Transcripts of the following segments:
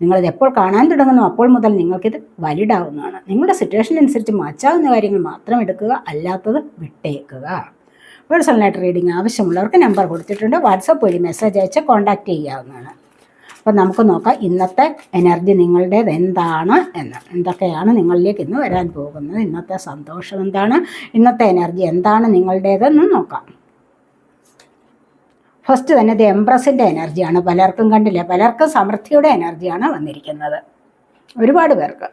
നിങ്ങളിത് എപ്പോൾ കാണാൻ തുടങ്ങുന്നു അപ്പോൾ മുതൽ നിങ്ങൾക്കിത് വാലിഡ് ആവുന്നതാണ് നിങ്ങളുടെ സിറ്റുവേഷൻ അനുസരിച്ച് മാറ്റാവുന്ന കാര്യങ്ങൾ മാത്രം എടുക്കുക അല്ലാത്തത് വിട്ടേക്കുക. പേഴ്സണലായിട്ട് റീഡിംഗ് ആവശ്യമുള്ളവർക്ക് നമ്പർ കൊടുത്തിട്ടുണ്ട്. വാട്സപ്പ് വഴി മെസ്സേജ് അയച്ച് കോൺടാക്റ്റ് ചെയ്യാവുന്നതാണ്. അപ്പോൾ നമുക്ക് നോക്കാം ഇന്നത്തെ എനർജി നിങ്ങളുടേത് എന്താണ് എന്ന്. എന്തൊക്കെയാണ് നിങ്ങളിലേക്ക് ഇന്ന് വരാൻ പോകുന്നത്? ഇന്നത്തെ സന്തോഷം എന്താണ്? ഇന്നത്തെ എനർജി എന്താണ് നിങ്ങളുടേതെന്ന് നോക്കാം. ഫസ്റ്റ് തന്നെ ഇത് എംപ്രസിന്റെ എനർജിയാണ് പലർക്കും കണ്ടില്ല? പലർക്കും സമൃദ്ധിയുടെ എനർജിയാണ് വന്നിരിക്കുന്നത്. ഒരുപാട് പേർക്ക്.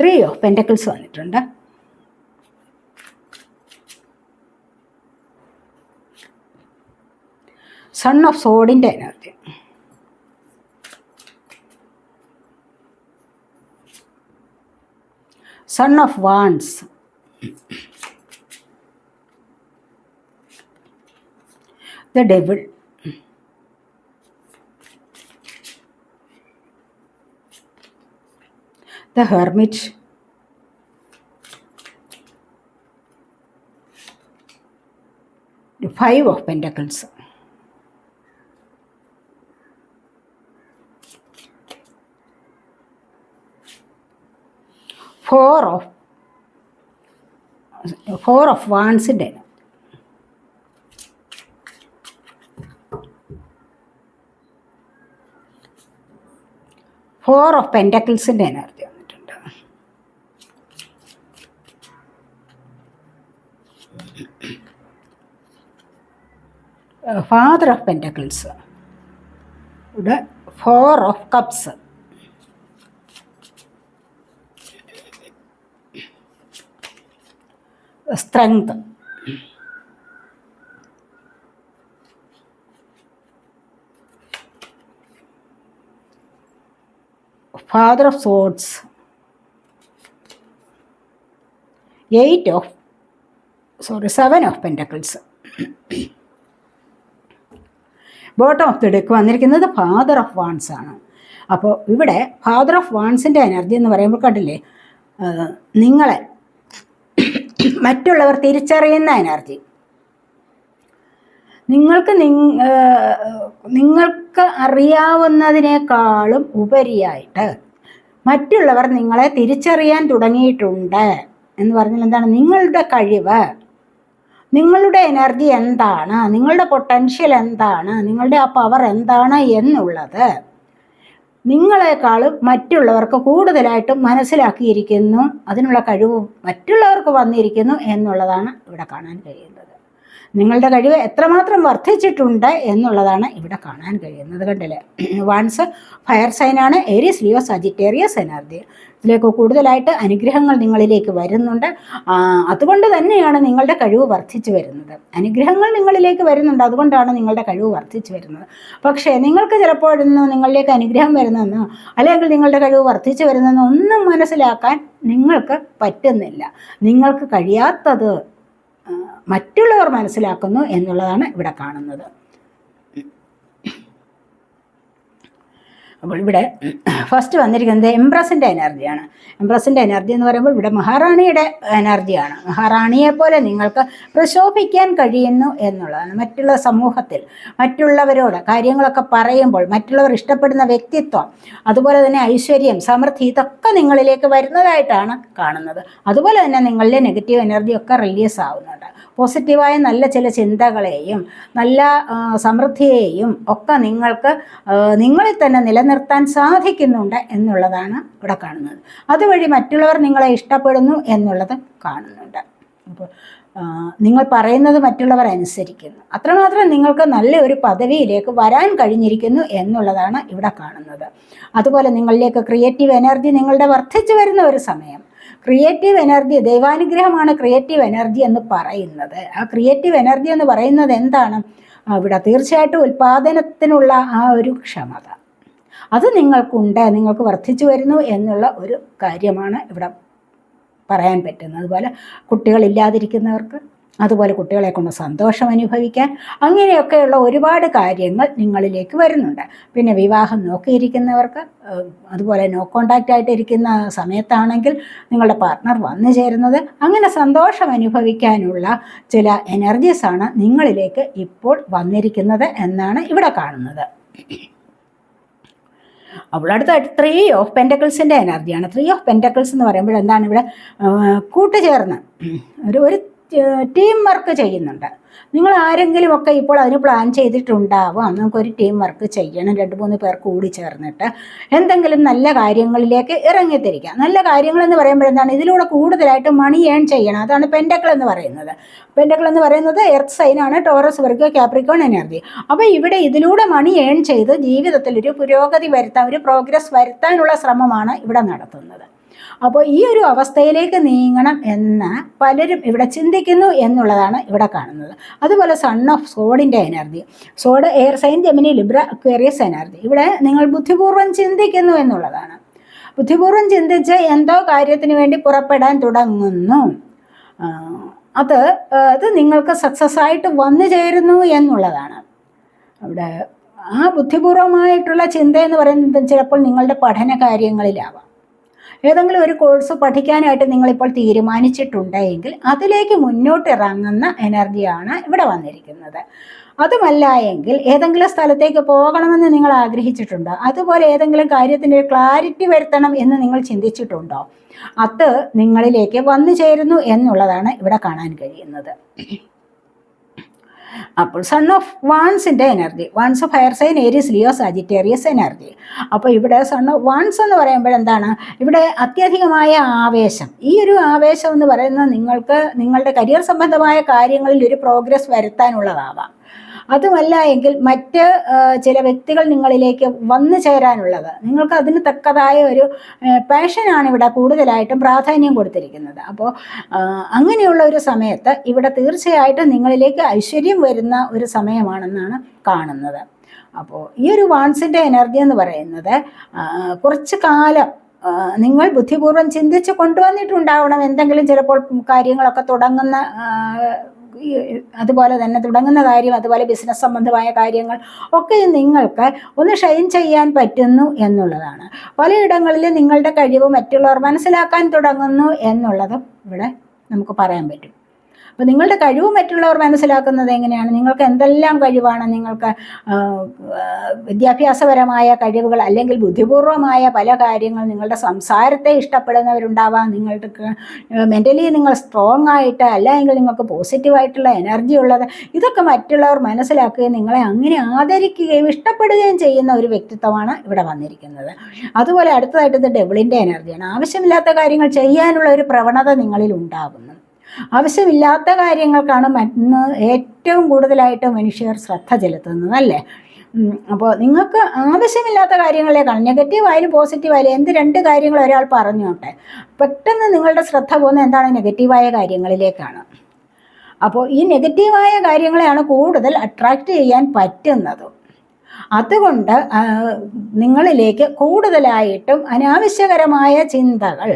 ത്രീയോ പെന്റക്കിൾസ് വന്നിട്ടുണ്ട്. Son of സോഡിന്റെ energy son of wands. The devil. The hermit. The five of pentacles. Four of four of വാൺസിന്റെ four of പെന്റക്കിൾസിന്റെ എനർജി വന്നിട്ടുണ്ട്. ഫാദർ ഓഫ് പെന്റക്കിൾസ് ഇവിടെ four of cups strength. Father of Swords. Eight of sorry seven of pentacles bottom of the deck വന്നിരിക്കുന്നത് father of wands ആണ് അപ്പോൾ ഇവിടെ father of വാൺസിന്റെ energy എന്ന് പറയുമ്പോൾ കണ്ടില്ലേ നിങ്ങളെ മറ്റുള്ളവർ തിരിച്ചറിയുന്ന എനർജി. നിങ്ങൾക്ക് നിങ്ങൾക്ക് അറിയാവുന്നതിനേക്കാളും ഉപരിയായിട്ട് മറ്റുള്ളവർ നിങ്ങളെ തിരിച്ചറിയാൻ തുടങ്ങിയിട്ടുണ്ട് എന്ന് പറഞ്ഞാൽ എന്താണ്? നിങ്ങളുടെ കഴിവ് നിങ്ങളുടെ എനർജി എന്താണ്? നിങ്ങളുടെ പൊട്ടൻഷ്യൽ എന്താണ്? നിങ്ങളുടെ ആ പവർ എന്താണ് എന്നുള്ളത് നിങ്ങളെക്കാളും മറ്റുള്ളവർക്ക് കൂടുതലായിട്ട് മനസ്സിലാക്കിയിരിക്കുന്നു. അതിനുള്ള കഴിവ് മറ്റുള്ളവർക്ക് വന്നിരിക്കുന്നു എന്നുള്ളതാണ് ഇവിടെ കാണാൻ കഴിയുന്നത്. നിങ്ങളുടെ കഴിവ് എത്രമാത്രം വർദ്ധിച്ചിട്ടുണ്ട് എന്നുള്ളതാണ് ഇവിടെ കാണാൻ കഴിയുന്നത് കണ്ടില്ലേ? വൺസ് ഫയർ സൈനാണ് ഏരിയസ് ലിയോ സജിറ്റേറിയസ് എനർജി. ഇതിലേക്ക് കൂടുതലായിട്ട് അനുഗ്രഹങ്ങൾ നിങ്ങളിലേക്ക് വരുന്നുണ്ട്. അതുകൊണ്ട് തന്നെയാണ് നിങ്ങളുടെ കഴിവ് വർദ്ധിച്ചു വരുന്നത്. അനുഗ്രഹങ്ങൾ നിങ്ങളിലേക്ക് വരുന്നുണ്ട് അതുകൊണ്ടാണ് നിങ്ങളുടെ കഴിവ് വർദ്ധിച്ചു വരുന്നത്. പക്ഷേ നിങ്ങൾക്ക് ചിലപ്പോഴൊന്നും നിങ്ങളിലേക്ക് അനുഗ്രഹം വരുന്നതെന്നോ അല്ലെങ്കിൽ നിങ്ങളുടെ കഴിവ് വർദ്ധിച്ചു വരുന്നതെന്നോ ഒന്നും മനസ്സിലാക്കാൻ നിങ്ങൾക്ക് പറ്റുന്നില്ല. നിങ്ങൾക്ക് കഴിയാത്തത് മറ്റുള്ളവർ മനസ്സിലാക്കുന്നു എന്നുള്ളതാണ് ഇവിടെ കാണുന്നത്. അപ്പോൾ ഇവിടെ ഫസ്റ്റ് വന്നിരിക്കുന്നത് എംപ്രസിന്റെ എനർജിയാണ്. എംപ്രസിന്റെ എനർജി എന്ന് പറയുമ്പോൾ ഇവിടെ മഹാറാണിയുടെ എനർജിയാണ്. മഹാറാണിയെ പോലെ നിങ്ങൾക്ക് പ്രശോഭിക്കാൻ കഴിയുന്നു എന്നുള്ളതാണ്. മറ്റുള്ള സമൂഹത്തിൽ മറ്റുള്ളവരോട് കാര്യങ്ങളൊക്കെ പറയുമ്പോൾ മറ്റുള്ളവർ ഇഷ്ടപ്പെടുന്ന വ്യക്തിത്വം അതുപോലെ തന്നെ ഐശ്വര്യം സമൃദ്ധി ഇതൊക്കെ നിങ്ങളിലേക്ക് വരുന്നതായിട്ടാണ് കാണുന്നത്. അതുപോലെ തന്നെ നിങ്ങളിലെ നെഗറ്റീവ് എനർജിയൊക്കെ റിലീസ് ആവുന്നുണ്ട്. പോസിറ്റീവായ നല്ല ചില ചിന്തകളെയും നല്ല സമൃദ്ധിയെയും ഒക്കെ നിങ്ങൾക്ക് നിങ്ങളിൽ തന്നെ നിലനിർത്താൻ സാധിക്കുന്നുണ്ട് എന്നുള്ളതാണ് ഇവിടെ കാണുന്നത്. അതുവഴി മറ്റുള്ളവർ നിങ്ങളെ ഇഷ്ടപ്പെടുന്നു എന്നുള്ളത് കാണുന്നുണ്ട്. അപ്പോൾ നിങ്ങൾ പറയുന്നത് മറ്റുള്ളവർ അനുസരിക്കുന്നു. അത്രമാത്രം നിങ്ങൾക്ക് നല്ല ഒരു പദവിയിലേക്ക് വരാൻ കഴിഞ്ഞിരിക്കുന്നു എന്നുള്ളതാണ് ഇവിടെ കാണുന്നത്. അതുപോലെ നിങ്ങളിലേക്ക് ക്രിയേറ്റീവ് എനർജി നിങ്ങളുടെ വർദ്ധിച്ചു വരുന്ന ഒരു സമയം. ക്രിയേറ്റീവ് എനർജി ദൈവാനുഗ്രഹമാണ് ക്രിയേറ്റീവ് എനർജി എന്ന് പറയുന്നത്. ആ ക്രിയേറ്റീവ് എനർജി എന്ന് പറയുന്നത് എന്താണ്? ഇവിടെ തീർച്ചയായിട്ടും ഉൽപാദനത്തിനുള്ള ആ ഒരു ക്ഷമത. അത് നിങ്ങൾക്കുണ്ട് നിങ്ങൾക്ക് വർദ്ധിച്ചു വരുന്നു എന്നുള്ള ഒരു കാര്യമാണ് ഇവിടെ പറയാൻ പറ്റുന്നത്. അതുപോലെ കുട്ടികളില്ലാതിരിക്കുന്നവർക്ക് അതുപോലെ കുട്ടികളെ കൊണ്ട് സന്തോഷം അനുഭവിക്കാൻ അങ്ങനെയൊക്കെയുള്ള ഒരുപാട് കാര്യങ്ങൾ നിങ്ങളിലേക്ക് വരുന്നുണ്ട്. പിന്നെ വിവാഹം നോക്കിയിരിക്കുന്നവർക്ക് അതുപോലെ നോ കോണ്ടാക്റ്റ് ആയിട്ടിരിക്കുന്ന സമയത്താണെങ്കിൽ നിങ്ങളുടെ പാർട്ട്ണർ വന്നു ചേരുന്നത് അങ്ങനെ സന്തോഷം അനുഭവിക്കാനുള്ള ചില എനർജീസാണ് നിങ്ങളിലേക്ക് ഇപ്പോൾ വന്നിരിക്കുന്നത് എന്നാണ് ഇവിടെ കാണുന്നത്. അപ്പോൾ അടുത്തായിട്ട് ത്രീ ഓഫ് പെന്റക്കിൾസിന്റെ എനർജിയാണ് ത്രീ ഓഫ് പെന്റക്കിൾസ് എന്ന് പറയുമ്പോൾ എന്താണ് ഇവിടെ കൂട്ടുചേർന്ന്. ഒരു ഒരു ടീം വർക്ക് ചെയ്യുന്നുണ്ട്. നിങ്ങൾ ആരെങ്കിലും ഒക്കെ ഇപ്പോൾ അതിന് പ്ലാൻ ചെയ്തിട്ടുണ്ടാവാം. നമുക്കൊരു ടീം വർക്ക് ചെയ്യണം. രണ്ട് മൂന്ന് പേർ കൂടി ചേർന്നിട്ട് എന്തെങ്കിലും നല്ല കാര്യങ്ങളിലേക്ക് ഇറങ്ങിത്തിരിക്കുക നല്ല കാര്യങ്ങളെന്ന് പറയുമ്പോഴെന്താണ് ഇതിലൂടെ കൂടുതലായിട്ട് മണി ഏൺ ചെയ്യണം. അതാണ് പെൻഡക്കൾ എന്ന് പറയുന്നത്. പെൻഡക്കൾ എന്ന് പറയുന്നത് എർത്ത് സൈനാണ് ടോറസ് വർഗ് ക്യാപ്രിക്കോൺ എനർജി അപ്പോൾ ഇവിടെ ഇതിലൂടെ മണി ഏൺ ചെയ്ത് ജീവിതത്തിൽ ഒരു പുരോഗതി വരുത്താൻ ഒരു പ്രോഗ്രസ് വരുത്താനുള്ള ശ്രമമാണ് ഇവിടെ നടത്തുന്നത്. അപ്പോൾ ഈ ഒരു അവസ്ഥയിലേക്ക് നീങ്ങണം എന്ന് പലരും ഇവിടെ ചിന്തിക്കുന്നു എന്നുള്ളതാണ് ഇവിടെ കാണുന്നത്. അതുപോലെ son of സോഡിന്റെ energy. Sword air sign Gemini Libra Aquarius energy. ഇവിടെ നിങ്ങൾ ബുദ്ധിപൂർവം ചിന്തിക്കുന്നു എന്നുള്ളതാണ്. ബുദ്ധിപൂർവം ചിന്തിച്ച് എന്തോ കാര്യത്തിന് വേണ്ടി പുറപ്പെടാൻ തുടങ്ങുന്നു. അത് അത് നിങ്ങൾക്ക് സക്സസ് ആയിട്ട് വന്നു ചേരുന്നു എന്നുള്ളതാണ്. അവിടെ ആ ബുദ്ധിപൂർവമായിട്ടുള്ള ചിന്ത എന്ന് പറയുന്നത് ചിലപ്പോൾ നിങ്ങളുടെ പഠന കാര്യങ്ങളിലാവാം ഏതെങ്കിലും ഒരു കോഴ്സ് പഠിക്കാനായിട്ട് നിങ്ങളിപ്പോൾ തീരുമാനിച്ചിട്ടുണ്ടെങ്കിൽ അതിലേക്ക് മുന്നോട്ട് ഇറങ്ങുന്ന എനർജിയാണ് ഇവിടെ വന്നിരിക്കുന്നത്. അതുമല്ല എങ്കിൽ ഏതെങ്കിലും സ്ഥലത്തേക്ക് പോകണമെന്ന് നിങ്ങൾ ആഗ്രഹിച്ചിട്ടുണ്ടോ? അതുപോലെ ഏതെങ്കിലും കാര്യത്തിന്റെ ഒരു ക്ലാരിറ്റി വരുത്തണം എന്ന് നിങ്ങൾ ചിന്തിച്ചിട്ടുണ്ടോ? അത് നിങ്ങളിലേക്ക് വന്നു ചേരുന്നു എന്നുള്ളതാണ് ഇവിടെ കാണാൻ കഴിയുന്നത്. അപ്പോൾ son of വാൺസിന്റെ energy wands of fire sign Aries Leo Sagittarius energy അപ്പോൾ ഇവിടെ സൺ ഓഫ് വാൺസ് എന്ന് പറയുമ്പോൾ എന്താണ്? ഇവിടെ അത്യധികമായ ആവേശം. ഈ ഒരു ആവേശം എന്ന് പറയുന്നത് നിങ്ങൾക്ക് നിങ്ങളുടെ കരിയർ സംബന്ധമായ കാര്യങ്ങളിൽ ഒരു പ്രോഗ്രസ് വരുത്താനുള്ളതാവാം. അതുമല്ല എങ്കിൽ മറ്റ് ചില വ്യക്തികൾ നിങ്ങളിലേക്ക് വന്നു ചേരാനുള്ളത്. നിങ്ങൾക്ക് അതിന് തക്കതായ ഒരു പാഷനാണ് ഇവിടെ കൂടുതലായിട്ടും പ്രാധാന്യം കൊടുത്തിരിക്കുന്നത്. അപ്പോൾ അങ്ങനെയുള്ള ഒരു സമയത്ത് ഇവിടെ തീർച്ചയായിട്ടും നിങ്ങളിലേക്ക് ഐശ്വര്യം വരുന്ന ഒരു സമയമാണെന്നാണ് കാണുന്നത്. അപ്പോൾ ഈ ഒരു വാൺസിന്റെ എനർജി എന്ന് പറയുന്നത് കുറച്ച് കാലം നിങ്ങൾ ബുദ്ധിപൂർവം ചിന്തിച്ച് കൊണ്ടുവന്നിട്ടുണ്ടാവണം. എന്തെങ്കിലും ചിലപ്പോൾ കാര്യങ്ങളൊക്കെ തുടങ്ങുന്ന അതുപോലെ തന്നെ തുടങ്ങുന്ന കാര്യം അതുപോലെ ബിസിനസ് സംബന്ധമായ കാര്യങ്ങൾ ഒക്കെ നിങ്ങൾക്ക് ഒന്ന് ഷൈൻ ചെയ്യാൻ പറ്റുന്നു എന്നുള്ളതാണ്. പലയിടങ്ങളിൽ നിങ്ങളുടെ കഴിവ് മറ്റുള്ളവർ മനസ്സിലാക്കാൻ തുടങ്ങുന്നു എന്നുള്ളതും ഇവിടെ നമുക്ക് പറയാൻ പറ്റും. അപ്പോൾ നിങ്ങളുടെ കഴിവ് മറ്റുള്ളവർ മനസ്സിലാക്കുന്നത് എങ്ങനെയാണ്? നിങ്ങൾക്ക് എന്തെല്ലാം കഴിവാണ് നിങ്ങൾക്ക് വിദ്യാഭ്യാസപരമായ കഴിവുകൾ അല്ലെങ്കിൽ ബുദ്ധിപൂർവമായ പല കാര്യങ്ങൾ നിങ്ങളുടെ സംസാരത്തെ ഇഷ്ടപ്പെടുന്നവരുണ്ടാവാം. നിങ്ങൾക്ക് മെന്റലി നിങ്ങൾ സ്ട്രോങ് ആയിട്ട് അല്ലെങ്കിൽ നിങ്ങൾക്ക് പോസിറ്റീവായിട്ടുള്ള എനർജി ഉള്ളത് ഇതൊക്കെ മറ്റുള്ളവർ മനസ്സിലാക്കുകയും നിങ്ങളെ അങ്ങനെ ആദരിക്കുകയും ഇഷ്ടപ്പെടുകയും ചെയ്യുന്ന ഒരു വ്യക്തിത്വമാണ് ഇവിടെ വന്നിരിക്കുന്നത്. അതുപോലെ അടുത്തതായിട്ട് ഇത് ഡെബിളിന്റെ എനർജിയാണ് ആവശ്യമില്ലാത്ത കാര്യങ്ങൾ ചെയ്യാനുള്ള ഒരു പ്രവണത നിങ്ങളിൽ ഉണ്ടാകുന്നു. ആവശ്യമില്ലാത്ത കാര്യങ്ങൾക്കാണ് മറ്റൊന്ന് ഏറ്റവും കൂടുതലായിട്ട് മനുഷ്യർ ശ്രദ്ധ ചെലുത്തുന്നത് അല്ലേ? അപ്പോൾ നിങ്ങൾക്ക് ആവശ്യമില്ലാത്ത കാര്യങ്ങളെ കാര്യങ്ങളിലേക്കാണ് നെഗറ്റീവായാലും പോസിറ്റീവായാലും എന്ത് രണ്ട് കാര്യങ്ങൾ ഒരാൾ പറഞ്ഞോട്ടെ പെട്ടെന്ന് നിങ്ങളുടെ ശ്രദ്ധ പോകുന്നത് എന്താണ്? നെഗറ്റീവായ കാര്യങ്ങളിലേക്കാണ്. അപ്പോൾ ഈ നെഗറ്റീവായ കാര്യങ്ങളെയാണ് കൂടുതൽ അട്രാക്റ്റ് ചെയ്യാൻ പറ്റുന്നതും. അതുകൊണ്ട് നിങ്ങളിലേക്ക് കൂടുതലായിട്ടും അനാവശ്യകരമായ ചിന്തകൾ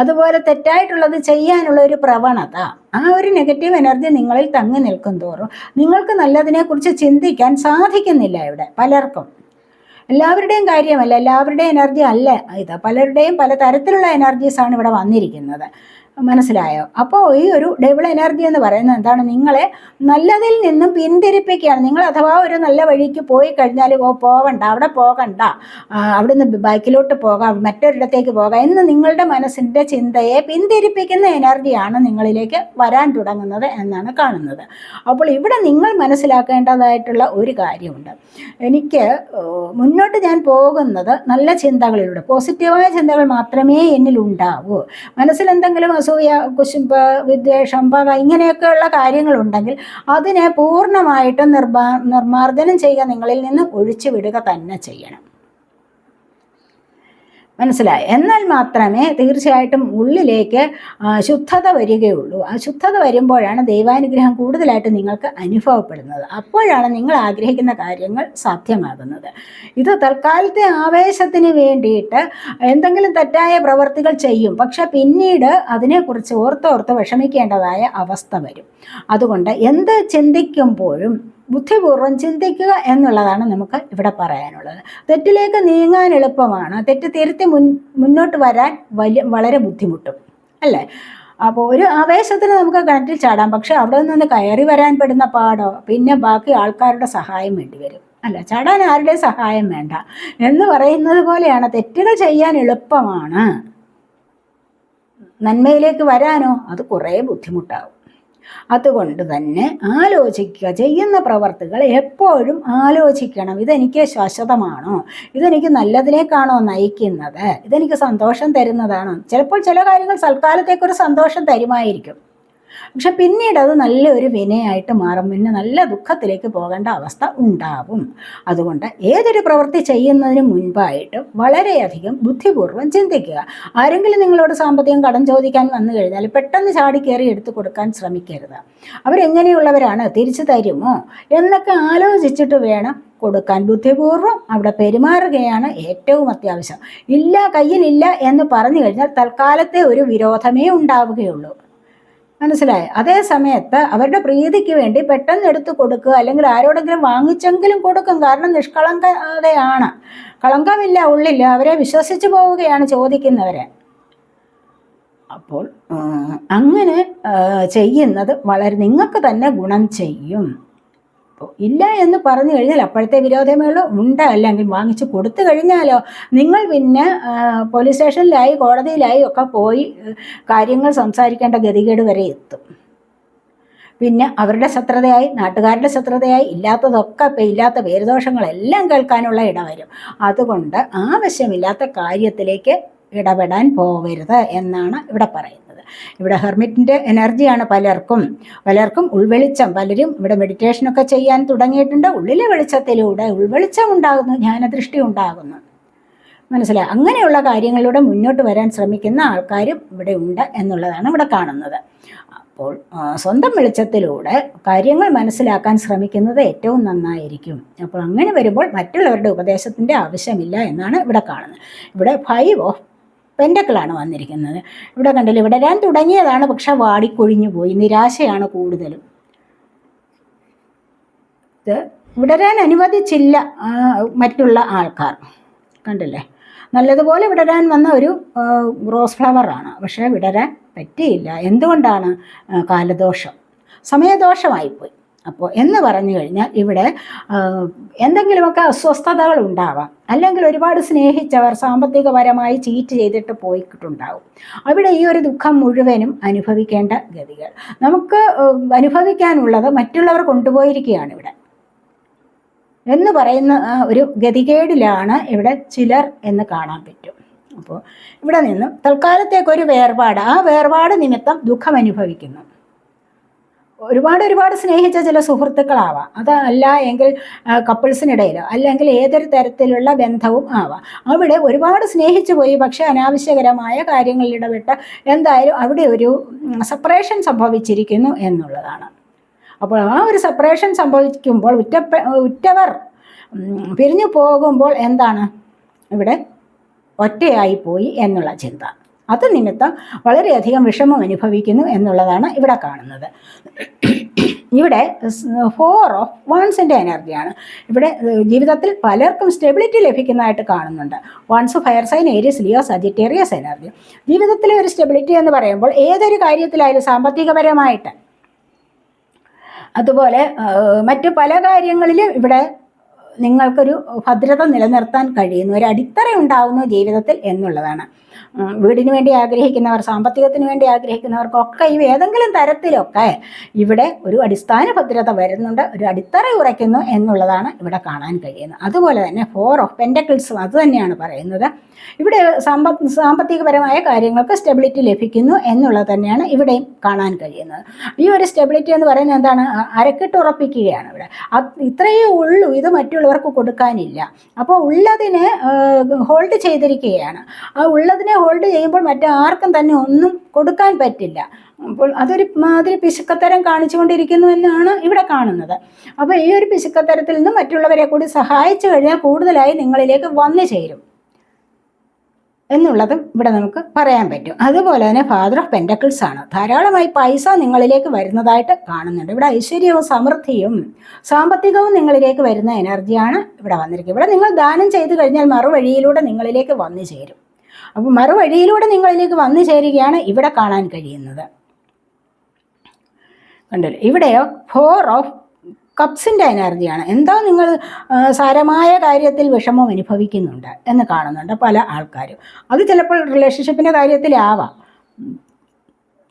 അതുപോലെ തെറ്റായിട്ടുള്ളത് ചെയ്യാനുള്ള ഒരു പ്രവണത ആ ഒരു നെഗറ്റീവ് എനർജി നിങ്ങളിൽ തങ്ങി നിൽക്കും തോറും നിങ്ങൾക്ക് നല്ലതിനെക്കുറിച്ച് ചിന്തിക്കാൻ സാധിക്കുന്നില്ല ഇവിടെ പലർക്കും. എല്ലാവരുടെയും കാര്യമല്ല എല്ലാവരുടെയും എനർജി അല്ല ഇത്. പലരുടെയും പല തരത്തിലുള്ള എനർജീസാണ് ഇവിടെ വന്നിരിക്കുന്നത്. മനസ്സിലായോ? അപ്പോൾ ഈ ഒരു ഡബിൾ എനർജി എന്ന് പറയുന്നത് എന്താണ്? നിങ്ങളെ നല്ലതിൽ നിന്നും പിന്തിരിപ്പിക്കുകയാണ്. നിങ്ങൾ അഥവാ ഒരു നല്ല വഴിക്ക് പോയി കഴിഞ്ഞാൽ ഓ പോവണ്ട അവിടെ പോകണ്ട അവിടെ നിന്ന് ബൈക്കിലോട്ട് പോകാം മറ്റൊരിടത്തേക്ക് പോകാം എന്ന് നിങ്ങളുടെ മനസ്സിന്റെ ചിന്തയെ പിന്തിരിപ്പിക്കുന്ന എനർജിയാണ് നിങ്ങളിലേക്ക് വരാൻ തുടങ്ങുന്നത് എന്നാണ് കാണുന്നത്. അപ്പോൾ ഇവിടെ നിങ്ങൾ മനസ്സിലാക്കേണ്ടതായിട്ടുള്ള ഒരു കാര്യമുണ്ട്. എനിക്ക് മുന്നോട്ട് ഞാൻ പോകുന്നത് നല്ല ചിന്തകളിലൂടെ പോസിറ്റീവായ ചിന്തകൾ മാത്രമേ എന്നിൽ ഉണ്ടാവൂ മനസ്സിൽ എന്തെങ്കിലും അസൂയ കുശുമ്പ് വിദ്വേഷം പക ഇങ്ങനെയൊക്കെയുള്ള കാര്യങ്ങളുണ്ടെങ്കിൽ അതിനെ പൂർണമായിട്ടും നിർബാ നിർമ്മാർജനം ചെയ്യുക നിങ്ങളിൽ നിന്ന് ഒഴിച്ചു വിടുക തന്നെ ചെയ്യണം. മനസ്സിലായി. എന്നാൽ മാത്രമേ തീർച്ചയായിട്ടും ഉള്ളിലേക്ക് ശുദ്ധത വരികയുള്ളൂ. ആ ശുദ്ധത വരുമ്പോഴാണ് ദൈവാനുഗ്രഹം കൂടുതലായിട്ട് നിങ്ങൾക്ക് അനുഭവപ്പെടുന്നത്. അപ്പോഴാണ് നിങ്ങൾ ആഗ്രഹിക്കുന്ന കാര്യങ്ങൾ സാധ്യമാകുന്നത്. ഇത് തൽക്കാലത്തെ ആവേശത്തിന് വേണ്ടിയിട്ട് എന്തെങ്കിലും തെറ്റായ പ്രവർത്തികൾ ചെയ്യും. പക്ഷെ പിന്നീട് അതിനെക്കുറിച്ച് ഓർത്തോർത്ത് വിഷമിക്കേണ്ടതായ അവസ്ഥ വരും. അതുകൊണ്ട് എന്ത് ചിന്തിക്കുമ്പോഴും ബുദ്ധിപൂർവം ചിന്തിക്കുക എന്നുള്ളതാണ് നമുക്ക് ഇവിടെ പറയാനുള്ളത്. തെറ്റിലേക്ക് നീങ്ങാൻ എളുപ്പമാണ്. തെറ്റ് തിരുത്തി മുൻ മുന്നോട്ട് വരാൻ വലിയ വളരെ ബുദ്ധിമുട്ടും. അല്ലേ? അപ്പോൾ ഒരു ആവേശത്തിന് നമുക്ക് കിണറ്റിൽ ചാടാം. പക്ഷെ അവിടെ നിന്ന് കയറി വരാൻ പെടുന്ന പാടോ പിന്നെ ബാക്കി ആൾക്കാരുടെ സഹായം വേണ്ടി വരും. അല്ല? ചാടാൻ ആരുടെയും സഹായം വേണ്ട. എന്ന് പറയുന്നത് പോലെയാണ് തെറ്റുകൾ ചെയ്യാൻ എളുപ്പമാണ്. നന്മയിലേക്ക് വരാനോ അത് കുറേ ബുദ്ധിമുട്ടാവും. അതുകൊണ്ട് തന്നെ ആലോചിക്കുക. ചെയ്യുന്ന പ്രവർത്തികൾ എപ്പോഴും ആലോചിക്കണം. ഇതെനിക്ക് ശാശ്വതമാണോ? ഇതെനിക്ക് നല്ലതിലേക്കാണോ നയിക്കുന്നത്? ഇതെനിക്ക് സന്തോഷം തരുന്നതാണോ? ചിലപ്പോൾ ചില കാര്യങ്ങൾ സൽക്കാലത്തേക്കൊരു സന്തോഷം തരുമായിരിക്കും. പക്ഷെ പിന്നീട് അത് നല്ലൊരു വിനയായിട്ട് മാറും. പിന്നെ നല്ല ദുഃഖത്തിലേക്ക് പോകേണ്ട അവസ്ഥ ഉണ്ടാവും. അതുകൊണ്ട് ഏതൊരു പ്രവൃത്തി ചെയ്യുന്നതിന് മുൻപായിട്ട് വളരെയധികം ബുദ്ധിപൂർവം ചിന്തിക്കുക. ആരെങ്കിലും നിങ്ങളോട് സാമ്പത്തികം കടം ചോദിക്കാൻ വന്നു കഴിഞ്ഞാൽ പെട്ടെന്ന് ചാടി കയറി എടുത്തു കൊടുക്കാൻ ശ്രമിക്കരുത്. അവരെങ്ങനെയുള്ളവരാണ്? തിരിച്ചു തരുമോ? എന്നൊക്കെ ആലോചിച്ചിട്ട് വേണം കൊടുക്കാൻ. ബുദ്ധിപൂർവം അവിടെ പെരുമാറുകയാണ് ഏറ്റവും അത്യാവശ്യം. ഇല്ല കയ്യിലില്ല എന്ന് പറഞ്ഞു കഴിഞ്ഞാൽ തൽക്കാലത്തെ ഒരു വിരോധമേ ഉണ്ടാവുകയുള്ളൂ. മനസ്സിലായി? അതേ സമയത്ത് അവരുടെ പ്രീതിക്ക് വേണ്ടി പെട്ടെന്ന് എടുത്ത് കൊടുക്കുക അല്ലെങ്കിൽ ആരോടെങ്കിലും വാങ്ങിച്ചെങ്കിലും കൊടുക്കും. കാരണം നിഷ്കളങ്കതയാണ്. കളങ്കമില്ല ഉള്ളില്ല. അവരെ വിശ്വസിച്ച് പോവുകയാണ് ചോദിക്കുന്നവരെ. അപ്പോൾ അങ്ങനെ ചെയ്യുന്നത് വളരെ നിങ്ങൾക്ക് തന്നെ ഗുണം ചെയ്യും. ഇല്ല എന്ന് പറഞ്ഞു കഴിഞ്ഞാൽ അപ്പോഴത്തെ വിരോധമേ ഉള്ളൂ ഉണ്ട് അല്ലെങ്കിൽ വാങ്ങിച്ചു കൊടുത്തു കഴിഞ്ഞാലോ. നിങ്ങൾ പിന്നെ പോലീസ് സ്റ്റേഷനിലായി കോടതിയിലായി ഒക്കെ പോയി കാര്യങ്ങൾ സംസാരിക്കേണ്ട ഗതികേട് വരെ എത്തും. പിന്നെ അവരുടെ ശത്രുതയായി നാട്ടുകാരുടെ ശത്രുതയായി ഇല്ലാത്തതൊക്കെ ഇല്ലാത്ത പേരുദോഷങ്ങളെല്ലാം കേൾക്കാനുള്ള ഇടവരും. അതുകൊണ്ട് ആവശ്യമില്ലാത്ത കാര്യത്തിലേക്ക് ഇടപെടാൻ പോകരുത് എന്നാണ് ഇവിടെ പറയുന്നത്. ഇവിടെ ഹെർമിറ്റിന്റെ എനർജിയാണ് പലർക്കും പലർക്കും ഉൾവെളിച്ചം. പലരും ഇവിടെ മെഡിറ്റേഷനൊക്കെ ചെയ്യാൻ തുടങ്ങിയിട്ടുണ്ട്. ഉള്ളിലെ വെളിച്ചത്തിലൂടെ ഉൾവെളിച്ചം ഉണ്ടാകുന്നു ജ്ഞാനദൃഷ്ടി ഉണ്ടാകുന്നു. മനസ്സിലായി? അങ്ങനെയുള്ള കാര്യങ്ങളിലൂടെ മുന്നോട്ട് വരാൻ ശ്രമിക്കുന്ന ആൾക്കാരും ഇവിടെ ഉണ്ട് എന്നുള്ളതാണ് ഇവിടെ കാണുന്നത്. അപ്പോൾ സ്വന്തം വെളിച്ചത്തിലൂടെ കാര്യങ്ങൾ മനസ്സിലാക്കാൻ ശ്രമിക്കുന്നത് ഏറ്റവും നന്നായിരിക്കും. അപ്പോൾ അങ്ങനെ വരുമ്പോൾ മറ്റുള്ളവരുടെ ഉപദേശത്തിന്റെ ആവശ്യമില്ല എന്നാണ് ഇവിടെ കാണുന്നത്. ഇവിടെ ഫൈവ് ഓഫ് പെൻഡക്കിളാണ് വന്നിരിക്കുന്നത്. ഇവിടെ കണ്ടില്ല ഇവിടെ ഞാൻ തുടങ്ങിയതാണ് പക്ഷെ വാടിക്കൊഴിഞ്ഞു പോയി നിരാശയാണ് കൂടുതലും. ഇത് വിടരാൻ അനുവദിച്ചില്ല മറ്റുള്ള ആൾക്കാർ. കണ്ടില്ലേ? നല്ലതുപോലെ വിടരാൻ വന്ന ഒരു റോസ് ഫ്ലവറാണ്. പക്ഷേ വിടരാൻ പറ്റിയില്ല. എന്തുകൊണ്ടാണ് കാലദോഷം? സമയദോഷമായിപ്പോയി. അപ്പോൾ എന്ന് പറഞ്ഞു കഴിഞ്ഞാൽ ഇവിടെ എന്തെങ്കിലുമൊക്കെ അസ്വസ്ഥതകൾ ഉണ്ടാവാം. അല്ലെങ്കിൽ ഒരുപാട് സ്നേഹിച്ചവർ സാമ്പത്തികപരമായി ചീറ്റ് ചെയ്തിട്ട് പോയിട്ടുണ്ടാവും. അവിടെ ഈ ഒരു ദുഃഖം മുഴുവനും അനുഭവിക്കേണ്ട ഗതികൾ. നമുക്ക് അനുഭവിക്കാനുള്ളത് മറ്റുള്ളവർ കൊണ്ടുപോയിരിക്കുകയാണ് ഇവിടെ. എന്ന് പറയുന്ന ഒരു ഗതികേടിലാണ് ഇവിടെ ചിലർ എന്ന് കാണാൻ പറ്റും. അപ്പോൾ ഇവിടെ നിന്നും തൽക്കാലത്തേക്കൊരു വേർപാട്. ആ വേർപാട് നിമിത്തം ദുഃഖം അനുഭവിക്കുന്നു. ഒരുപാട് ഒരുപാട് സ്നേഹിച്ച ചില സുഹൃത്തുക്കളാവാം. അതല്ല എങ്കിൽ കപ്പിൾസിനിടയിലോ അല്ലെങ്കിൽ ഏതൊരു തരത്തിലുള്ള ബന്ധവും ആവാം. അവിടെ ഒരുപാട് സ്നേഹിച്ചു പോയി പക്ഷെ അനാവശ്യകരമായ കാര്യങ്ങളിൽ ഇടപെട്ട് എന്തായാലും അവിടെ ഒരു സെപ്പറേഷൻ സംഭവിച്ചിരിക്കുന്നു എന്നുള്ളതാണ്. അപ്പോൾ ആ ഒരു സെപ്പറേഷൻ സംഭവിക്കുമ്പോൾ ഉറ്റപ്പ ഉറ്റവർ പിരിഞ്ഞു പോകുമ്പോൾ എന്താണ്? ഇവിടെ ഒറ്റയായി പോയി എന്നുള്ള ചിന്ത. അത് നിമിത്തം വളരെയധികം വിഷമം അനുഭവിക്കുന്നു എന്നുള്ളതാണ് ഇവിടെ കാണുന്നത്. ഇവിടെ ഫോർ ഓഫ് വൺസിന്റെ എനർജിയാണ്. ഇവിടെ ജീവിതത്തിൽ പലർക്കും സ്റ്റെബിലിറ്റി ലഭിക്കുന്നതായിട്ട് കാണുന്നുണ്ട്. Wands fire sign Aries Leo Sagittarius energy ജീവിതത്തിലെ ഒരു സ്റ്റെബിലിറ്റി എന്ന് പറയുമ്പോൾ ഏതൊരു കാര്യത്തിലായാലും സാമ്പത്തികപരമായിട്ട്. അതുപോലെ മറ്റു പല കാര്യങ്ങളിലും ഇവിടെ നിങ്ങൾക്കൊരു ഭദ്രത നിലനിർത്താൻ കഴിയുന്നു ഒരു അടിത്തറ ഉണ്ടാവുന്നു ജീവിതത്തിൽ എന്നുള്ളതാണ്. വീടിന് വേണ്ടി ആഗ്രഹിക്കുന്നവർ സാമ്പത്തികത്തിന് വേണ്ടി ആഗ്രഹിക്കുന്നവർക്കൊക്കെ ഇവ ഏതെങ്കിലും തരത്തിലൊക്കെ ഇവിടെ ഒരു അടിസ്ഥാന ഭദ്രത വരുന്നുണ്ട് ഒരു അടിത്തറ ഉറയ്ക്കുന്നു എന്നുള്ളതാണ് ഇവിടെ കാണാൻ കഴിയുന്നത്. അതുപോലെ തന്നെ ഫോർ ഓഫ് പെൻഡക്കിൾസും അത് തന്നെയാണ് പറയുന്നത്. ഇവിടെ സാമ്പത്ത് സാമ്പത്തികപരമായ കാര്യങ്ങൾക്ക് സ്റ്റെബിലിറ്റി ലഭിക്കുന്നു എന്നുള്ളത് തന്നെയാണ് ഇവിടെയും കാണാൻ കഴിയുന്നത്. ഈ ഒരു സ്റ്റെബിലിറ്റി എന്ന് പറയുന്നത് എന്താണ്? അരക്കിട്ടുറപ്പിക്കുകയാണ് ഇവിടെ. ഇത്രയേ ഉള്ളൂ ഇത് മറ്റുള്ള മറ്റുള്ളവർക്ക് കൊടുക്കാനില്ല. അപ്പോൾ ഉള്ളതിനെ ഹോൾഡ് ചെയ്തിരിക്കുകയാണ്. ആ ഉള്ളതിനെ ഹോൾഡ് ചെയ്യുമ്പോൾ മറ്റാർക്കും തന്നെ ഒന്നും കൊടുക്കാൻ പറ്റില്ല. അപ്പോൾ അതൊരു മാതിരി പിശുക്കത്തരം കാണിച്ചുകൊണ്ടിരിക്കുന്നു എന്നാണ് ഇവിടെ കാണുന്നത്. അപ്പോൾ ഈ ഒരു പിശുക്കത്തരത്തിൽ നിന്ന് മറ്റുള്ളവരെ കൂടി സഹായിച്ചു കഴിഞ്ഞാൽ കൂടുതലായി നിങ്ങളിലേക്ക് വന്നു ചേരും. എന്നുള്ളതും ഇവിടെ നമുക്ക് പറയാൻ പറ്റും. അതുപോലെ തന്നെ ഫാദർ ഓഫ് പെൻഡക്കിൾസ് ആണ്. ധാരാളമായി പൈസ നിങ്ങളിലേക്ക് വരുന്നതായിട്ട് കാണുന്നുണ്ട്. ഇവിടെ ഐശ്വര്യവും സമൃദ്ധിയും സാമ്പത്തികവും നിങ്ങളിലേക്ക് വരുന്ന എനർജിയാണ് ഇവിടെ വന്നിരിക്കുന്നത്. ഇവിടെ നിങ്ങൾ ദാനം ചെയ്തു കഴിഞ്ഞാൽ മറുവഴിയിലൂടെ നിങ്ങളിലേക്ക് വന്നു ചേരും. അപ്പോൾ മറുവഴിയിലൂടെ നിങ്ങളിലേക്ക് വന്നു ചേരുകയാണ് ഇവിടെ കാണാൻ കഴിയുന്നത്. കണ്ടല്ലോ. ഇവിടെയോ ഫോർ ഓഫ് കപ്സിന്റെ എനർജിയാണ്. എന്താ നിങ്ങൾ സാരമായ കാര്യത്തിൽ വിഷമം അനുഭവിക്കുന്നുണ്ട് എന്ന് കാണുന്നുണ്ട് പല ആൾക്കാരും. അത് ചിലപ്പോൾ റിലേഷൻഷിപ്പിന്റെ കാര്യത്തിലാവാം.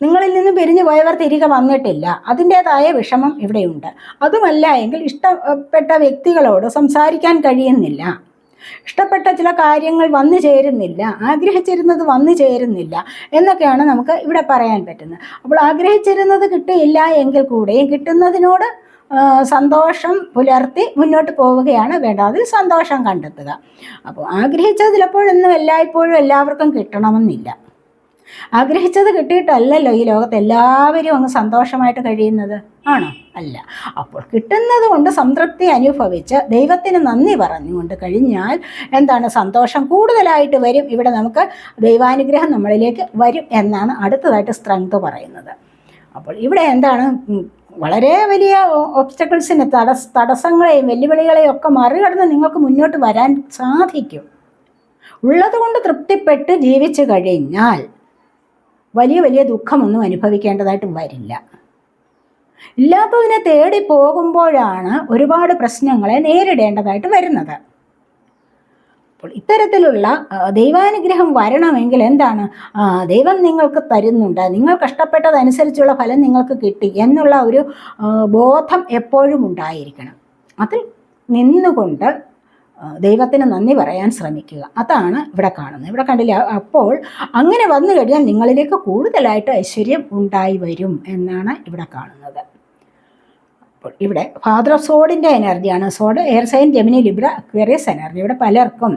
നിങ്ങളിൽ നിന്ന് പിരിഞ്ഞു പോയവർ തിരികെ വന്നിട്ടില്ല. അതിന്റേതായ വിഷമം ഇവിടെയുണ്ട്. അതുമല്ല എങ്കിൽ ഇഷ്ടപ്പെട്ട വ്യക്തികളോട് സംസാരിക്കാൻ കഴിയുന്നില്ല. ഇഷ്ടപ്പെട്ട ചില കാര്യങ്ങൾ വന്നു ചേരുന്നില്ല. ആഗ്രഹിച്ചിരുന്നത് വന്നു ചേരുന്നില്ല എന്നൊക്കെയാണ് നമുക്ക് ഇവിടെ പറയാൻ പറ്റുന്നത്. അപ്പോൾ ആഗ്രഹിച്ചിരുന്നത് കിട്ടിയില്ല എങ്കിൽ കൂടെയും കിട്ടുന്നതിനോട് സന്തോഷം പുലർത്തി മുന്നോട്ട് പോവുകയാണ് വേണ്ടത്. അതിൽ സന്തോഷം കണ്ടെത്തുക. അപ്പോൾ ആഗ്രഹിച്ചത് ചിലപ്പോഴൊന്നും എല്ലായ്പ്പോഴും എല്ലാവർക്കും കിട്ടണമെന്നില്ല. ആഗ്രഹിച്ചത് കിട്ടിയിട്ടല്ലല്ലോ ഈ ലോകത്ത് എല്ലാവരും അങ്ങ് സന്തോഷമായിട്ട് കഴിയുന്നത്? ആണോ? അല്ല. അപ്പോൾ കിട്ടുന്നത് കൊണ്ട് സംതൃപ്തി അനുഭവിച്ച് ദൈവത്തിന് നന്ദി പറഞ്ഞുകൊണ്ട് കഴിഞ്ഞാൽ എന്താണ് സന്തോഷം കൂടുതലായിട്ട് വരും. ഇവിടെ നമുക്ക് ദൈവാനുഗ്രഹം നമ്മളിലേക്ക് വരും എന്നാണ് അടുത്തതായിട്ട് സ്ട്രെങ്ത് പറയുന്നത്. അപ്പോൾ ഇവിടെ എന്താണ് വളരെ വലിയ ഒബ്സ്റ്റക്കിൾസിന് തടസ് തടസ്സങ്ങളെയും വെല്ലുവിളികളെയും ഒക്കെ മറികടന്ന് നിങ്ങൾക്ക് മുന്നോട്ട് വരാൻ സാധിക്കും. ഉള്ളതുകൊണ്ട് തൃപ്തിപ്പെട്ട് ജീവിച്ചു കഴിഞ്ഞാൽ വലിയ വലിയ ദുഃഖമൊന്നും അനുഭവിക്കേണ്ടതായിട്ട് വരില്ല. ഇല്ലാത്തതിനെ തേടി പോകുമ്പോഴാണ് ഒരുപാട് പ്രശ്നങ്ങളെ നേരിടേണ്ടതായിട്ട് വരുന്നത്. അപ്പോൾ ഇത്തരത്തിലുള്ള ദൈവാനുഗ്രഹം വരണമെങ്കിൽ എന്താണ്? ദൈവം നിങ്ങൾക്ക് തരുന്നുണ്ട്. നിങ്ങൾ കഷ്ടപ്പെട്ടതനുസരിച്ചുള്ള ഫലം നിങ്ങൾക്ക് കിട്ടി എന്നുള്ള ഒരു ബോധം എപ്പോഴും ഉണ്ടായിരിക്കണം. അതിൽ നിന്നുകൊണ്ട് ദൈവത്തിന് നന്ദി പറയാൻ ശ്രമിക്കുക. അതാണ് ഇവിടെ കാണുന്നത്. ഇവിടെ കണ്ടില്ല അപ്പോൾ അങ്ങനെ വന്നു കഴിഞ്ഞാൽ നിങ്ങളിലേക്ക് കൂടുതലായിട്ട് ഐശ്വര്യം ഉണ്ടായി വരും എന്നാണ് ഇവിടെ കാണുന്നത്. അപ്പോൾ ഇവിടെ ഫാദർ ഓഫ് സോഡിന്റെ എനർജിയാണ് sword air sign Gemini Libra Aquarius energy ഇവിടെ പലർക്കും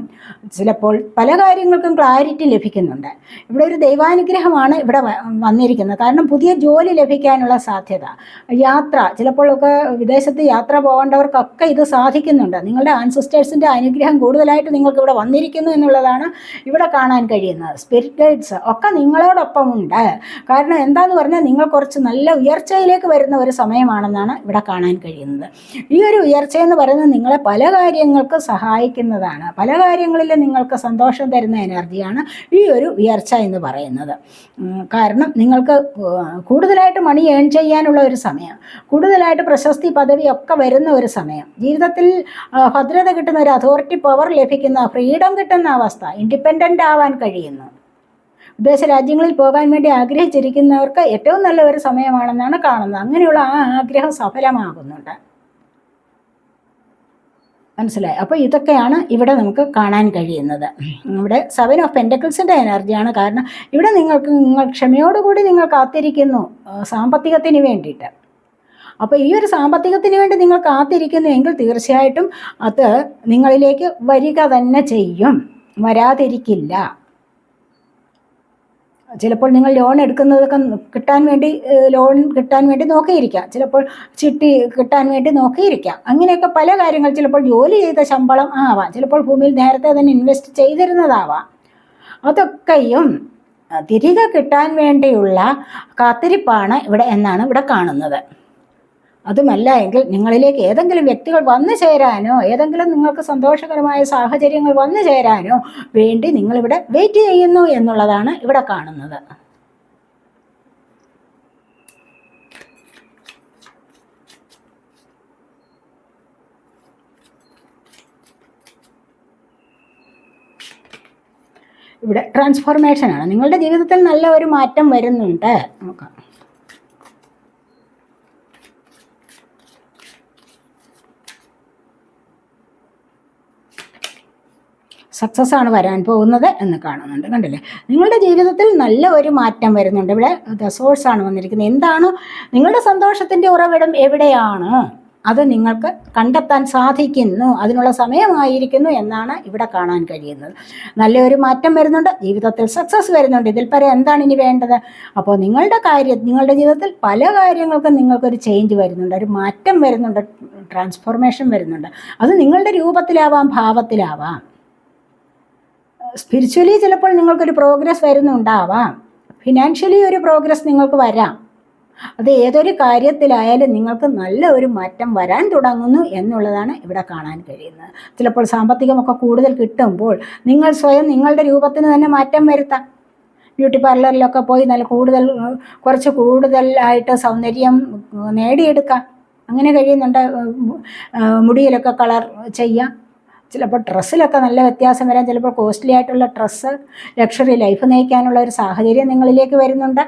ചിലപ്പോൾ പല കാര്യങ്ങൾക്കും ക്ലാരിറ്റി ലഭിക്കുന്നുണ്ട്. ഇവിടെ ഒരു ദൈവാനുഗ്രഹമാണ് ഇവിടെ വന്നിരിക്കുന്നത്. കാരണം പുതിയ ജോലി ലഭിക്കാനുള്ള സാധ്യത. യാത്ര ചിലപ്പോഴൊക്കെ വിദേശത്ത് യാത്ര പോകേണ്ടവർക്കൊക്കെ ഇത് സാധിക്കുന്നുണ്ട്. നിങ്ങളുടെ ആൻസിസ്റ്റേഴ്സിന്റെ അനുഗ്രഹം കൂടുതലായിട്ട് നിങ്ങൾക്ക് ഇവിടെ വന്നിരിക്കുന്നു എന്നുള്ളതാണ് ഇവിടെ കാണാൻ കഴിയുന്നത്. സ്പിരിറ്റ് ഗൈഡ്സ് ഒക്കെ നിങ്ങളോടൊപ്പമുണ്ട്. കാരണം എന്താണെന്ന് പറഞ്ഞാൽ നിങ്ങൾ കുറച്ച് നല്ല ഉയർച്ചയിലേക്ക് വരുന്ന ഒരു സമയമാണെന്നാണ് ഇവിടെ കാണാൻ കഴിയുന്നത്. ഈ ഒരു ഉയർച്ച എന്ന് പറയുന്നത് നിങ്ങളെ പല കാര്യങ്ങൾക്ക് സഹായിക്കുന്നതാണ്. പല കാര്യങ്ങളിലും നിങ്ങൾക്ക് സന്തോഷം തരുന്ന എനർജിയാണ് ഈ ഒരു ഉയർച്ച എന്ന് പറയുന്നത്. കാരണം നിങ്ങൾക്ക് കൂടുതലായിട്ട് മണി ഏൺ ചെയ്യാനുള്ള ഒരു സമയം കൂടുതലായിട്ട് പ്രശസ്തി പദവി ഒക്കെ വരുന്ന ഒരു സമയം ജീവിതത്തിൽ ഭദ്രത കിട്ടുന്ന ഒരു അതോറിറ്റി പവർ ലഭിക്കുന്ന ഫ്രീഡം കിട്ടുന്ന അവസ്ഥ ഇൻഡിപെൻഡന്റ് ആവാൻ കഴിയുന്നു. വിദേശ രാജ്യങ്ങളിൽ പോകാൻ വേണ്ടി ആഗ്രഹിച്ചിരിക്കുന്നവർക്ക് ഏറ്റവും നല്ല ഒരു സമയമാണെന്നാണ് കാണുന്നത്. അങ്ങനെയുള്ള ആ ആഗ്രഹം സഫലമാകുന്നുണ്ട്. മനസ്സിലായി? അപ്പോൾ ഇതൊക്കെയാണ് ഇവിടെ നമുക്ക് കാണാൻ കഴിയുന്നത്. ഇവിടെ സെവൻ ഓഫ് പെൻഡക്കിൾസിന്റെ എനർജിയാണ് കാരണം ഇവിടെ നിങ്ങൾക്ക് നിങ്ങൾ ക്ഷമയോടുകൂടി നിങ്ങൾ കാത്തിരിക്കുന്നു സാമ്പത്തികത്തിന് വേണ്ടിയിട്ട്. അപ്പോൾ ഈ ഒരു സാമ്പത്തികത്തിന് വേണ്ടി നിങ്ങൾ കാത്തിരിക്കുന്നു എങ്കിൽ തീർച്ചയായിട്ടും അത് നിങ്ങളിലേക്ക് വരിക തന്നെ ചെയ്യും. വരാതിരിക്കില്ല. ചിലപ്പോൾ നിങ്ങൾ ലോൺ എടുക്കുന്നതൊക്കെ കിട്ടാൻ വേണ്ടി ലോൺ കിട്ടാൻ വേണ്ടി നോക്കിയിരിക്കാം. ചിലപ്പോൾ ചിട്ടി കിട്ടാൻ വേണ്ടി നോക്കിയിരിക്കാം. അങ്ങനെയൊക്കെ പല കാര്യങ്ങൾ ചിലപ്പോൾ ജോലി ചെയ്ത ശമ്പളം ആവാം. ചിലപ്പോൾ ഭൂമിയിൽ നേരത്തെ തന്നെ ഇൻവെസ്റ്റ് ചെയ്തിരുന്നതാവാം. അതൊക്കെയും തിരികെ കിട്ടാൻ വേണ്ടിയുള്ള കാത്തിരിപ്പാണ് ഇവിടെ എന്നാണ് ഇവിടെ കാണുന്നത്. അതുമല്ല എങ്കിൽ നിങ്ങളിലേക്ക് ഏതെങ്കിലും വ്യക്തികൾ വന്നു ചേരാനോ ഏതെങ്കിലും നിങ്ങൾക്ക് സന്തോഷകരമായ സാഹചര്യങ്ങൾ വന്നു ചേരാനോ വേണ്ടി നിങ്ങളിവിടെ വെയിറ്റ് ചെയ്യുന്നു എന്നുള്ളതാണ് ഇവിടെ കാണുന്നത്. ഇവിടെ ട്രാൻസ്ഫോർമേഷനാണ് നിങ്ങളുടെ ജീവിതത്തിൽ നല്ല ഒരു മാറ്റം വരുന്നുണ്ട്. നോക്കാം സക്സസ് ആണ് വരാൻ പോകുന്നത് എന്ന് കാണുന്നുണ്ട്. കണ്ടില്ലേ? നിങ്ങളുടെ ജീവിതത്തിൽ നല്ല ഒരു മാറ്റം വരുന്നുണ്ട്. ഇവിടെ സോഴ്സ് ആണ് വന്നിരിക്കുന്നത്. എന്താണ്? നിങ്ങളുടെ സന്തോഷത്തിന്റെ ഉറവിടം എവിടെയാണ്? അത് നിങ്ങൾക്ക് കണ്ടെത്താൻ സാധിക്കുന്നു. അതിനുള്ള സമയമായിരിക്കുന്നു എന്നാണ് ഇവിടെ കാണാൻ കഴിയുന്നത്. നല്ലൊരു മാറ്റം വരുന്നുണ്ട്. ജീവിതത്തിൽ സക്സസ് വരുന്നുണ്ട്. ഇതിൽ പരം എന്താണ് ഇനി വേണ്ടത്? അപ്പോൾ നിങ്ങളുടെ കാര്യം നിങ്ങളുടെ ജീവിതത്തിൽ പല കാര്യങ്ങൾക്കും നിങ്ങൾക്കൊരു ചേഞ്ച് വരുന്നുണ്ട്. ഒരു മാറ്റം വരുന്നുണ്ട്. ട്രാൻസ്ഫോർമേഷൻ വരുന്നുണ്ട്. അത് നിങ്ങളുടെ രൂപത്തിലാവാം ഭാവത്തിലാവാം. സ്പിരിച്വലി ചിലപ്പോൾ നിങ്ങൾക്കൊരു പ്രോഗ്രസ് വരുന്നുണ്ടാവാം. ഫിനാൻഷ്യലി ഒരു പ്രോഗ്രസ് നിങ്ങൾക്ക് വരാം. അത് ഏതൊരു കാര്യത്തിലായാലും നിങ്ങൾക്ക് നല്ല ഒരു മാറ്റം വരാൻ തുടങ്ങുന്നു എന്നുള്ളതാണ് ഇവിടെ കാണാൻ കഴിയുന്നത്. ചിലപ്പോൾ സാമ്പത്തികമൊക്കെ കൂടുതൽ കിട്ടുമ്പോൾ നിങ്ങൾ സ്വയം നിങ്ങളുടെ രൂപത്തിന് തന്നെ മാറ്റം വരുത്താം. ബ്യൂട്ടി പാർലറിലൊക്കെ പോയി നല്ല കൂടുതൽ കുറച്ച് കൂടുതലായിട്ട് സൗന്ദര്യം നേടിയെടുക്കാം. അങ്ങനെ കഴിയുന്നുണ്ട് മുടിയിലൊക്കെ കളർ ചെയ്യാം. ചിലപ്പോൾ ഡ്രസ്സിലൊക്കെ നല്ല വ്യത്യാസം വരാൻ ചിലപ്പോൾ കോസ്റ്റ്ലി ആയിട്ടുള്ള ഡ്രസ്സ് ലക്ഷറി ലൈഫ് നയിക്കാനുള്ള ഒരു സാഹചര്യം നിങ്ങളിലേക്ക് വരുന്നുണ്ട്.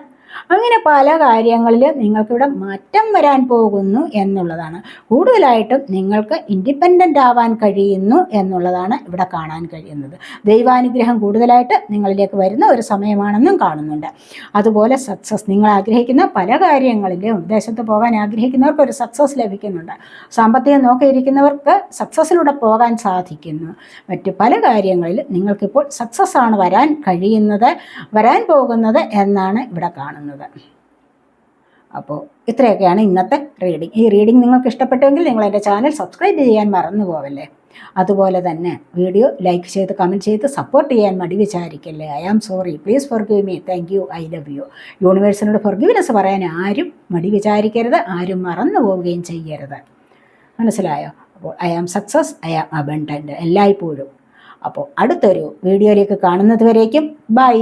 അങ്ങനെ പല കാര്യങ്ങളിൽ നിങ്ങൾക്കിവിടെ മാറ്റം വരാൻ പോകുന്നു എന്നുള്ളതാണ്. കൂടുതലായിട്ടും നിങ്ങൾക്ക് ഇൻഡിപെൻഡന്റ് ആവാൻ കഴിയുന്നു എന്നുള്ളതാണ് ഇവിടെ കാണാൻ കഴിയുന്നത്. ദൈവാനുഗ്രഹം കൂടുതലായിട്ട് നിങ്ങളിലേക്ക് വരുന്ന ഒരു സമയമാണെന്നും കാണുന്നുണ്ട്. അതുപോലെ സക്സസ് നിങ്ങൾ ആഗ്രഹിക്കുന്ന പല കാര്യങ്ങളിലും വിദേശത്ത് പോകാൻ ആഗ്രഹിക്കുന്നവർക്ക് ഒരു സക്സസ് ലഭിക്കുന്നുണ്ട്. സാമ്പത്തികം നോക്കിയിരിക്കുന്നവർക്ക് സക്സസ്സിലൂടെ പോകാൻ സാധിക്കുന്നു. മറ്റ് പല കാര്യങ്ങളിലും നിങ്ങൾക്കിപ്പോൾ സക്സസ് ആണ് വരാൻ കഴിയുന്നത് വരാൻ പോകുന്നത് എന്നാണ് ഇവിടെ കാണുന്നത്. അപ്പോൾ ഇത്രയൊക്കെയാണ് ഇന്നത്തെ റീഡിംഗ് ഈ റീഡിംഗ് നിങ്ങൾക്ക് ഇഷ്ടപ്പെട്ടെങ്കിൽ നിങ്ങൾ എന്റെ ചാനൽ സബ്സ്ക്രൈബ് ചെയ്യാൻ മറന്നു പോവല്ലേ? അതുപോലെ തന്നെ വീഡിയോ ലൈക്ക് ചെയ്ത് കമന്റ് ചെയ്ത് സപ്പോർട്ട് ചെയ്യാൻ മടി വിചാരിക്കല്ലേ? I am sorry please forgive me thank you I love you യൂണിവേഴ്സിനോട് forgiveness പറയാൻ ആരും മടി വിചാരിക്കരുത്. ആരും മറന്നു പോവുകയും ചെയ്യരുത്. മനസ്സിലായോ? അപ്പോൾ I am success I am abundant എല്ലായ്പ്പോഴും. അപ്പോൾ അടുത്തൊരു വീഡിയോയിലേക്ക് കാണുന്നത് വരേക്കും. ബൈ